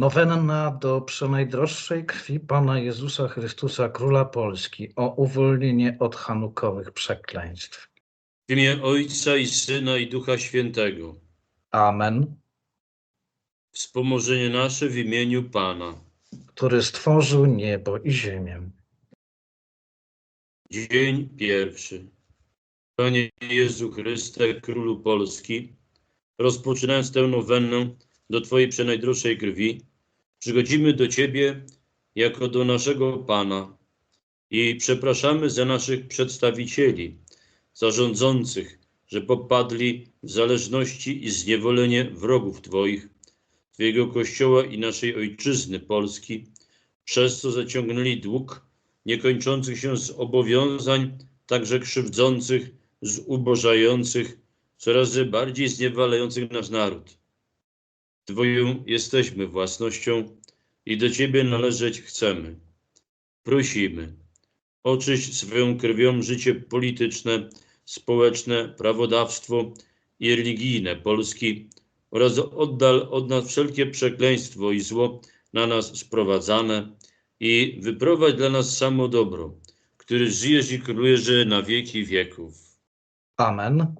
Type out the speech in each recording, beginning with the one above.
Nowenna do przenajdroższej krwi Pana Jezusa Chrystusa, Króla Polski, o uwolnienie od hanukowych przekleństw. W imię Ojca i Syna i Ducha Świętego. Amen. Wspomożenie nasze w imieniu Pana. Który stworzył niebo i ziemię. Dzień pierwszy. Panie Jezu Chryste, Królu Polski, rozpoczynając tę nowennę do Twojej przenajdroższej krwi, przychodzimy do Ciebie jako do naszego Pana i przepraszamy za naszych przedstawicieli, zarządzących, że popadli w zależności i zniewolenie wrogów Twoich, Twojego Kościoła i naszej Ojczyzny Polski, przez co zaciągnęli dług niekończących się zobowiązań, także krzywdzących, zubożających, coraz bardziej zniewalających nasz naród. Twoją jesteśmy własnością i do Ciebie należeć chcemy. Prosimy, oczyść swoją krwią życie polityczne, społeczne, prawodawstwo i religijne Polski oraz oddal od nas wszelkie przekleństwo i zło na nas sprowadzane i wyprowadź dla nas samo dobro, który żyjesz i królujesz na wieki wieków. Amen.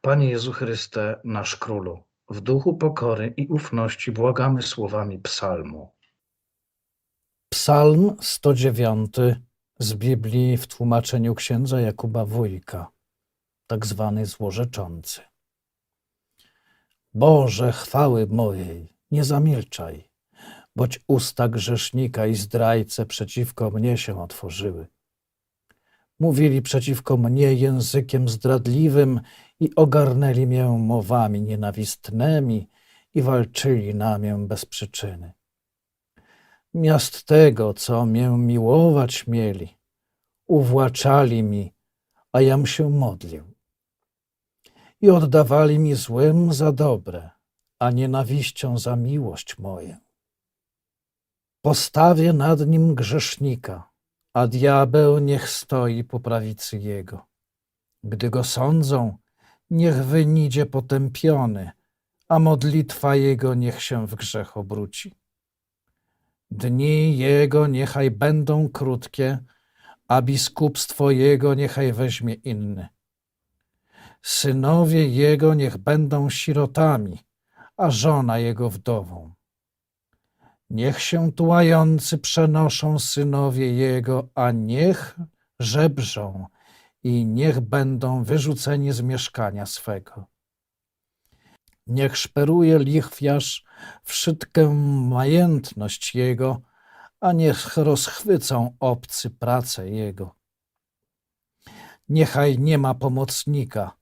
Panie Jezu Chryste, nasz Królu, w duchu pokory i ufności błagamy słowami psalmu. Psalm 109 z Biblii w tłumaczeniu księdza Jakuba Wójka, tak zwany złorzeczący. Boże chwały mojej, nie zamilczaj, boć usta grzesznika i zdrajce przeciwko mnie się otworzyły. Mówili przeciwko mnie językiem zdradliwym i ogarnęli mię mowami nienawistnymi i walczyli na mię bez przyczyny. Miast tego, co mię miłować mieli, uwłaczali mi, a jam się modlił. I oddawali mi złym za dobre, a nienawiścią za miłość moją. Postawię nad nim grzesznika, a diabeł niech stoi po prawicy jego. Gdy go sądzą, niech wynidzie potępiony, a modlitwa jego niech się w grzech obróci. Dni jego niechaj będą krótkie, a biskupstwo jego niechaj weźmie inny. Synowie jego niech będą sirotami, a żona jego wdową. Niech się tułający przenoszą synowie jego, a niech żebrzą i niech będą wyrzuceni z mieszkania swego. Niech szperuje lichwiarz wszystkę majętność jego, a niech rozchwycą obcy pracę jego. Niechaj nie ma pomocnika,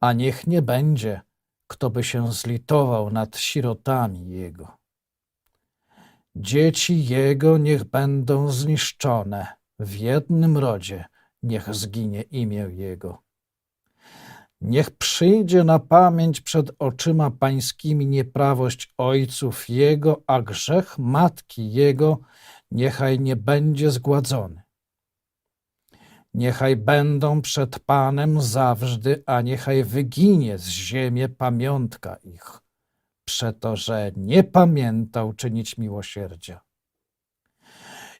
a niech nie będzie, kto by się zlitował nad sirotami jego. Dzieci jego niech będą zniszczone, w jednym rodzie niech zginie imię jego. Niech przyjdzie na pamięć przed oczyma pańskimi nieprawość ojców jego, a grzech matki jego niechaj nie będzie zgładzony. Niechaj będą przed Panem zawsze, a niechaj wyginie z ziemi pamiątka ich przeto, że nie pamiętał czynić miłosierdzia.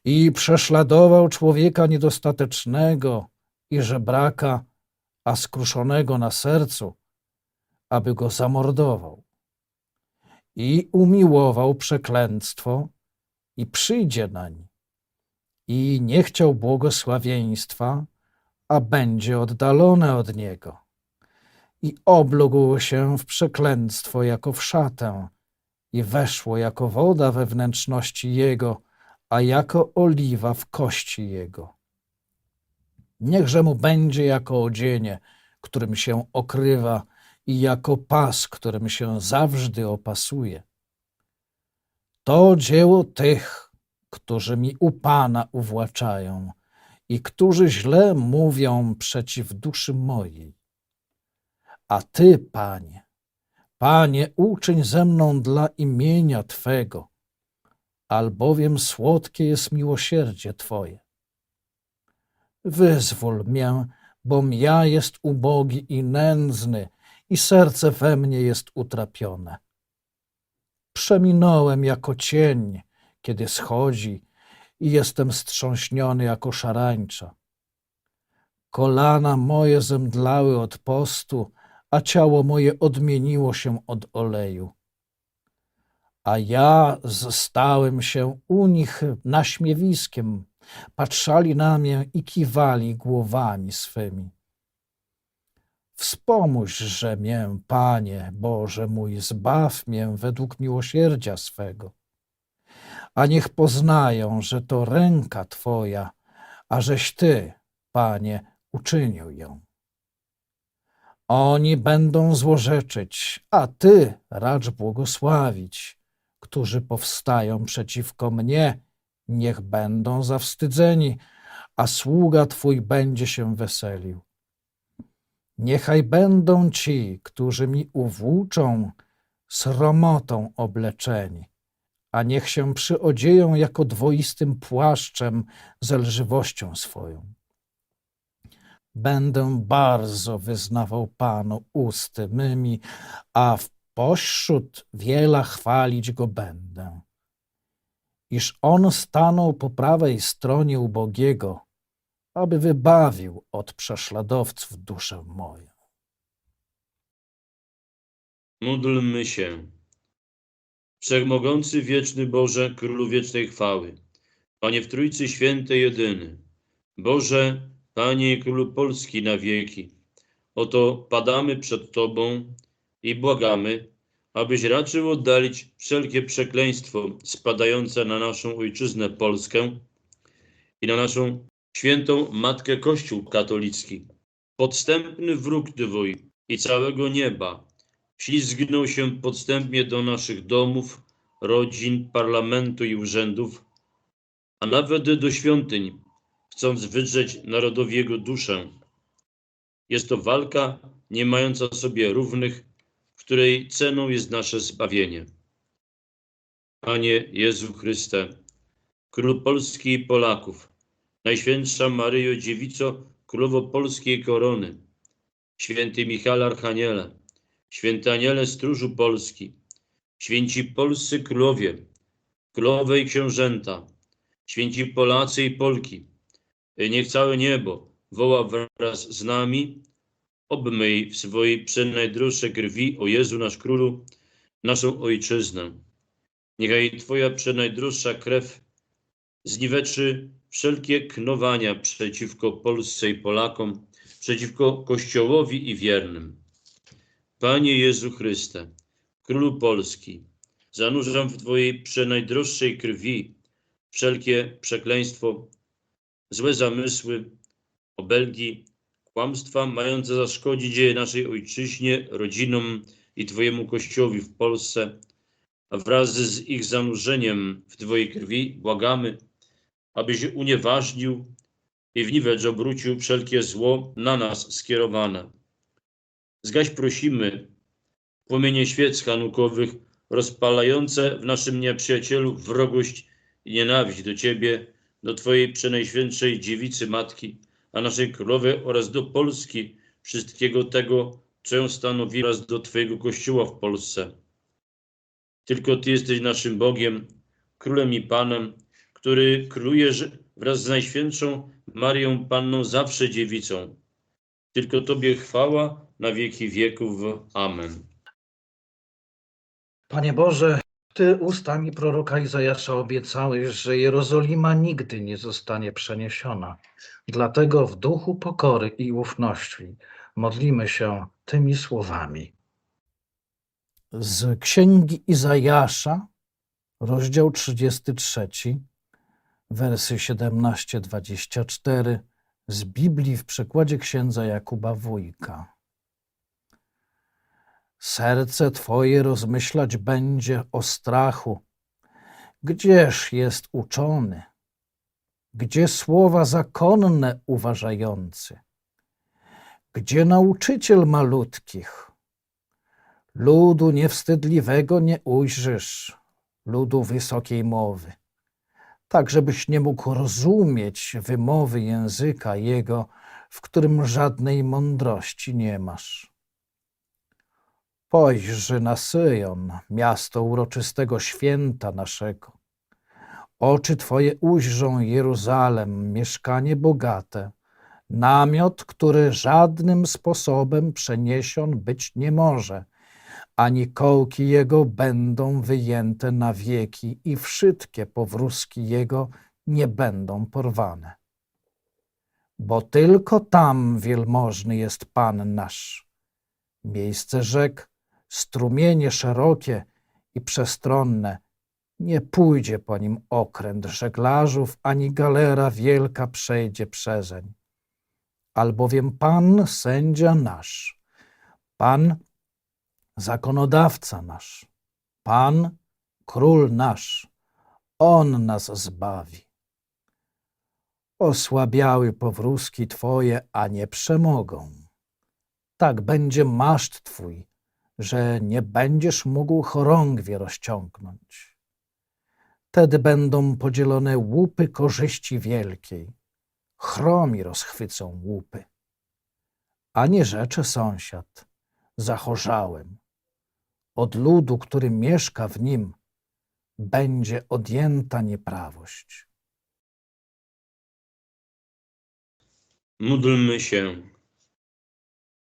I prześladował człowieka niedostatecznego i żebraka, a skruszonego na sercu, aby go zamordował. I umiłował przeklęctwo i przyjdzie nań. I nie chciał błogosławieństwa, a będzie oddalone od niego i oblógł się w przeklęctwo jako w szatę i weszło jako woda we wnętrzności jego, a jako oliwa w kości jego. Niechże mu będzie jako odzienie, którym się okrywa i jako pas, którym się zawsze opasuje. To dzieło tych, którzy mi u Pana uwłaczają i którzy źle mówią przeciw duszy mojej a Ty, Panie, Panie, uczyń ze mną dla imienia Twego, albowiem słodkie jest miłosierdzie Twoje. Wyzwól mię, bom ja jest ubogi i nędzny, i serce we mnie jest utrapione. Przeminąłem jako cień, kiedy schodzi i jestem strząśniony jako szarańcza. Kolana moje zemdlały od postu, a ciało moje odmieniło się od oleju. A ja stałem się u nich naśmiewiskiem, patrzali na mnie i kiwali głowami swymi. Wspomóżże mię, Panie Boże mój, zbaw mię według miłosierdzia swego. A niech poznają, że to ręka Twoja, a żeś Ty, Panie, uczynił ją. Oni będą złorzeczyć, a Ty racz błogosławić. Którzy powstają przeciwko mnie, niech będą zawstydzeni, a sługa Twój będzie się weselił. Niechaj będą ci, którzy mi uwłóczą, sromotą obleczeni, a niech się przyodzieją jako dwoistym płaszczem ze lżywością swoją. Będę bardzo wyznawał Panu usty mymi, a w pośród wiela chwalić Go będę. Iż On stanął po prawej stronie ubogiego, aby wybawił od prześladowców duszę moją. Módlmy się. Wszechmogący, wieczny Boże, Królu wiecznej chwały, Panie w Trójcy Świętej jedyny, Boże, Panie i Królu Polski na wieki, oto padamy przed Tobą i błagamy, abyś raczył oddalić wszelkie przekleństwo spadające na naszą Ojczyznę Polskę i na naszą świętą Matkę Kościół katolicki. Podstępny wróg Twój i całego nieba ślizgnął się podstępnie do naszych domów, rodzin, parlamentu i urzędów, a nawet do świątyń, chcąc wydrzeć narodowi jego duszę. Jest to walka nie mająca sobie równych, której ceną jest nasze zbawienie. Panie Jezu Chryste, Król Polski i Polaków, Najświętsza Maryjo Dziewico, Królowo Polskiej Korony, Święty Michał Archaniele, Święty Aniele Stróżu Polski, Święci Polscy Królowie, Królowe i Książęta, Święci Polacy i Polki, niech całe niebo woła wraz z nami, obmyj w swojej przenajdroższej krwi, o Jezu nasz Królu, naszą Ojczyznę. Niechaj Twoja przenajdroższa krew zniweczy wszelkie knowania przeciwko Polsce i Polakom, przeciwko Kościołowi i wiernym. Panie Jezu Chryste, Królu Polski, zanurzam w Twojej przenajdroższej krwi wszelkie przekleństwo, złe zamysły, obelgi, kłamstwa mające zaszkodzić naszej ojczyźnie, rodzinom i Twojemu Kościołowi w Polsce, a wraz z ich zanurzeniem w Twojej krwi błagamy, abyś unieważnił i w niwecz obrócił wszelkie zło na nas skierowane. Zgaś prosimy płomienie świec hanukowych rozpalające w naszym nieprzyjacielu wrogość i nienawiść do Ciebie, do Twojej przenajświętszej dziewicy Matki, a naszej królowej oraz do Polski, wszystkiego tego, co ją stanowi, oraz do Twojego Kościoła w Polsce. Tylko Ty jesteś naszym Bogiem, Królem i Panem, który królujesz wraz z Najświętszą Marią Panną zawsze dziewicą. Tylko Tobie chwała na wieki wieków. Amen. Panie Boże, Ty ustami proroka Izajasza obiecałeś, że Jerozolima nigdy nie zostanie przeniesiona. Dlatego w duchu pokory i ufności modlimy się tymi słowami. Z księgi Izajasza, rozdział 33, wersy 17-24, z Biblii w przekładzie księdza Jakuba Wójka. Serce Twoje rozmyślać będzie o strachu. Gdzież jest uczony? Gdzie słowa zakonne uważający? Gdzie nauczyciel malutkich? Ludu niewstydliwego nie ujrzysz, ludu wysokiej mowy, tak żebyś nie mógł rozumieć wymowy języka jego, w którym żadnej mądrości nie masz Pojrzy na Syjon, miasto uroczystego święta naszego. Oczy Twoje ujrzą Jeruzalem, mieszkanie bogate, namiot, który żadnym sposobem przeniesion być nie może, ani kołki jego będą wyjęte na wieki i wszystkie powrózki jego nie będą porwane. Bo tylko tam wielmożny jest Pan nasz. Miejsce rzek, strumienie szerokie i przestronne, nie pójdzie po nim okręt żeglarzów, ani galera wielka przejdzie przezeń. Albowiem Pan sędzia nasz, Pan zakonodawca nasz, Pan król nasz, On nas zbawi. Osłabiały powrózki Twoje, a nie przemogą. Tak będzie maszt Twój, że nie będziesz mógł chorągwie rozciągnąć. Wtedy będą podzielone łupy korzyści wielkiej, chromi rozchwycą łupy. A nie rzecze sąsiad, zachorzałem. Od ludu, który mieszka w nim, będzie odjęta nieprawość. Módlmy się.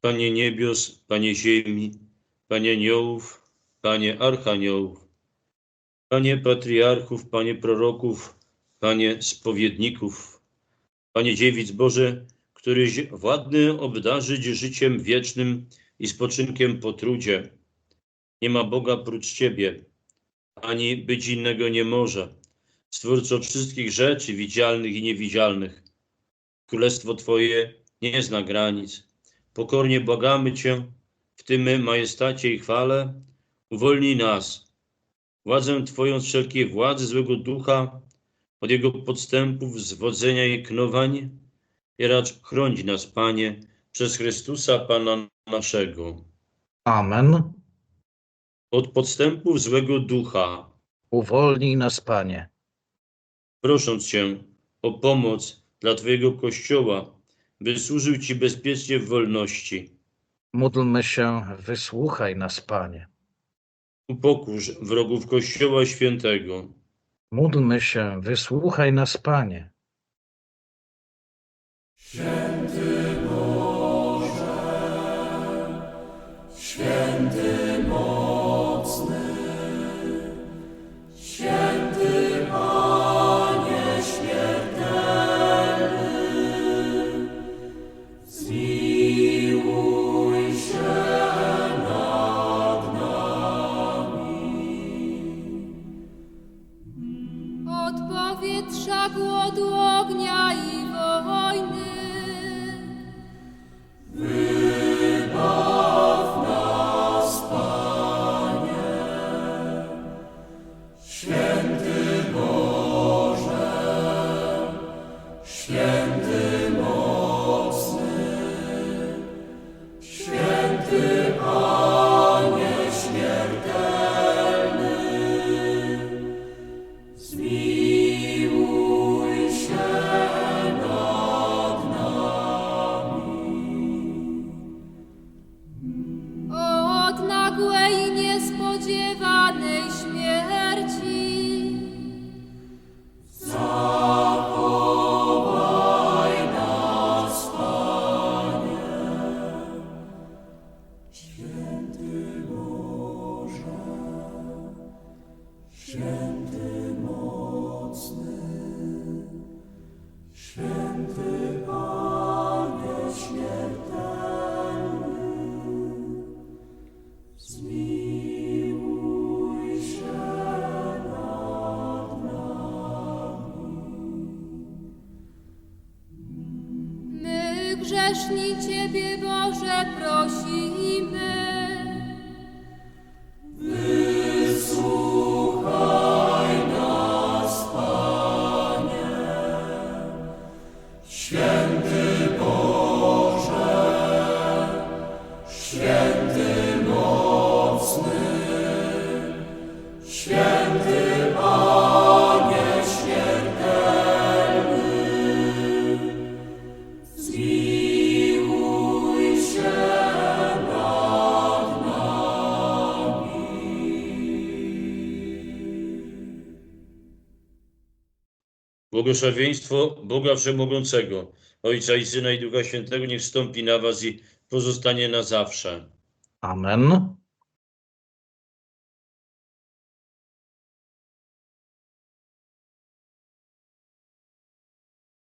Panie niebios, Panie ziemi, Panie aniołów, Panie archaniołów, Panie patriarchów, Panie proroków, Panie spowiedników, Panie dziewic Boże, któryś władny obdarzyć życiem wiecznym i spoczynkiem po trudzie. Nie ma Boga prócz Ciebie, ani być innego nie może. Stwórco wszystkich rzeczy widzialnych i niewidzialnych. Królestwo Twoje nie zna granic. Pokornie błagamy Cię w tym majestacie i chwale. Uwolnij nas, władzę Twoją z wszelkiej władzy złego ducha, od jego podstępów, zwodzenia i knowań. I racz chronić nas, Panie, przez Chrystusa Pana naszego. Amen. Od podstępów złego ducha, Uwolnij nas, Panie. prosząc Cię o pomoc dla Twojego Kościoła, by służył Ci bezpiecznie w wolności. Módlmy się, wysłuchaj nas, Panie. Upokórz wrogów Kościoła Świętego. Módlmy się, wysłuchaj nas, Panie. Od grzeszni Ciebie, Boże, prosimy. Błogosławieństwo Boga Wszechmogącego, Ojca i Syna i Ducha Świętego niech wstąpi na was i pozostanie na zawsze. Amen.